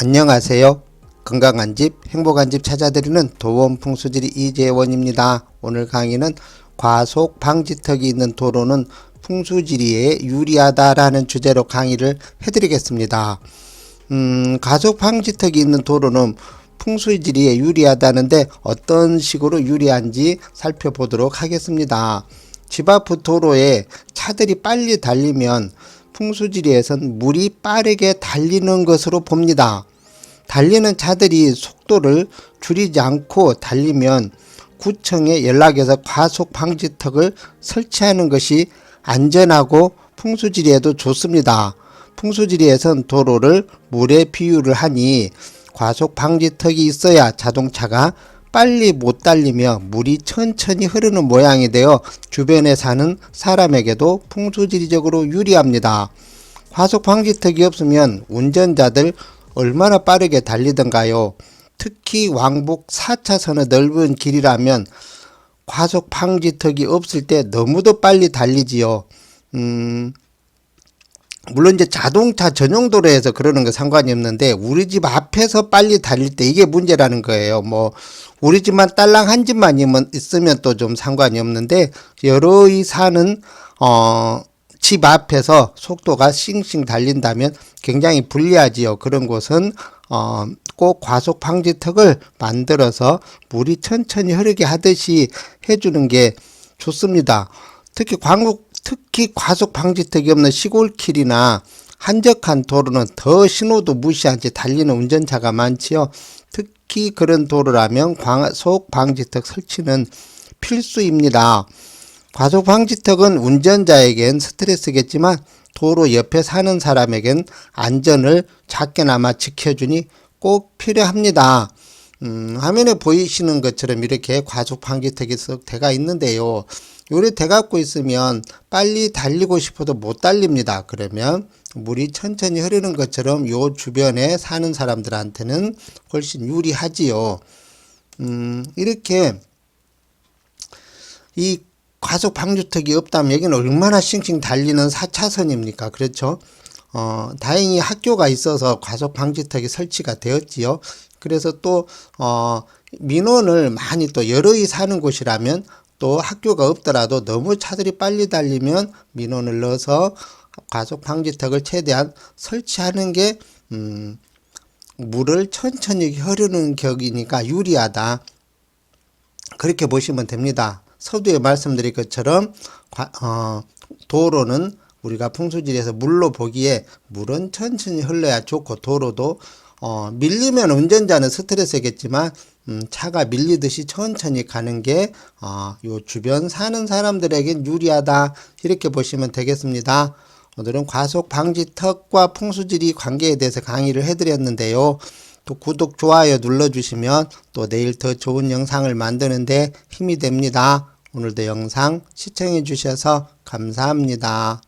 안녕하세요. 건강한 집, 행복한 집 찾아드리는 도원 풍 수지리 이재원입니다. 오늘 강의는 과속 방지턱이 있는 도로는 풍수지리에 유리하다라는 주제로 강의를 해드리겠습니다. 음, 가속 방지턱이 있는 도로는 풍수지리에 유리하다는데 어떤 식으로 유리한지 살펴보도록 하겠습니다. 집 앞 도로에 차들이 빨리 달리면 풍수지리에선 물이 빠르게 달리는 것으로 봅니다. 달리는 차들이 속도를 줄이지 않고 달리면 구청에 연락해서 과속 방지턱을 설치하는 것이 안전하고 풍수지리에도 좋습니다. 풍수지리에선 도로를 물에 비유를 하니 과속 방지턱이 있어야 자동차가 빨리 못 달리며 물이 천천히 흐르는 모양이 되어 주변에 사는 사람에게도 풍수지리적으로 유리합니다. 과속 방지턱이 없으면 운전자들 얼마나 빠르게 달리던가요. 특히 왕복 4차선의 넓은 길이라면 과속 방지턱이 없을 때 너무도 빨리 달리지요. 음, 물론 이제 자동차 전용 도로에서 그러는 거 상관이 없는데 우리 집 앞에서 빨리 달릴 때 이게 문제라는 거예요. 뭐 우리 집만 딸랑 한 집만 있으면 또 좀 상관이 없는데 여러이 사는 어 집 앞에서 속도가 싱싱 달린다면 굉장히 불리하지요. 그런 곳은 어, 꼭 과속 방지턱을 만들어서 물이 천천히 흐르게 하듯이 해주는 게 좋습니다. 특히 광국 특히 과속 방지턱이 없는 시골길이나 한적한 도로는 더 신호도 무시한 채 달리는 운전자가 많지요. 특히 그런 도로라면 과속 방지턱 설치는 필수입니다. 과속 방지턱은 운전자에겐 스트레스겠지만 도로 옆에 사는 사람에겐 안전을 작게나마 지켜주니 꼭 필요합니다. 음, 화면에 보이시는 것처럼 이렇게 과속 방지턱이 쓱 대가 있는데요. 요래 대 갖고 있으면 빨리 달리고 싶어도 못 달립니다. 그러면 물이 천천히 흐르는 것처럼 요 주변에 사는 사람들한테는 훨씬 유리하지요. 음, 이렇게 이 과속 방지턱이 없다면 여기는 얼마나 싱싱 달리는 4차선입니까? 그렇죠? 어, 다행히 학교가 있어서 과속 방지턱이 설치가 되었지요. 그래서 또, 어, 민원을 많이 또 여러이 사는 곳이라면 또 학교가 없더라도 너무 차들이 빨리 달리면 민원을 넣어서 과속 방지턱을 최대한 설치하는 게, 음, 물을 천천히 흐르는 격이니까 유리하다. 그렇게 보시면 됩니다. 서두에 말씀드린 것처럼 과- 어, 도로는 우리가 풍수지리에서 물로 보기에 물은 천천히 흘러야 좋고 도로도 어, 밀리면 운전자는 스트레스겠지만 음, 차가 밀리듯이 천천히 가는 게 어, 요 주변 사는 사람들에겐 유리하다 이렇게 보시면 되겠습니다. 오늘은 과속 방지턱과 풍수지리 관계에 대해서 강의를 해드렸는데요. 또 구독, 좋아요 눌러주시면 또 내일 더 좋은 영상을 만드는데 힘이 됩니다. 오늘도 영상 시청해 주셔서 감사합니다.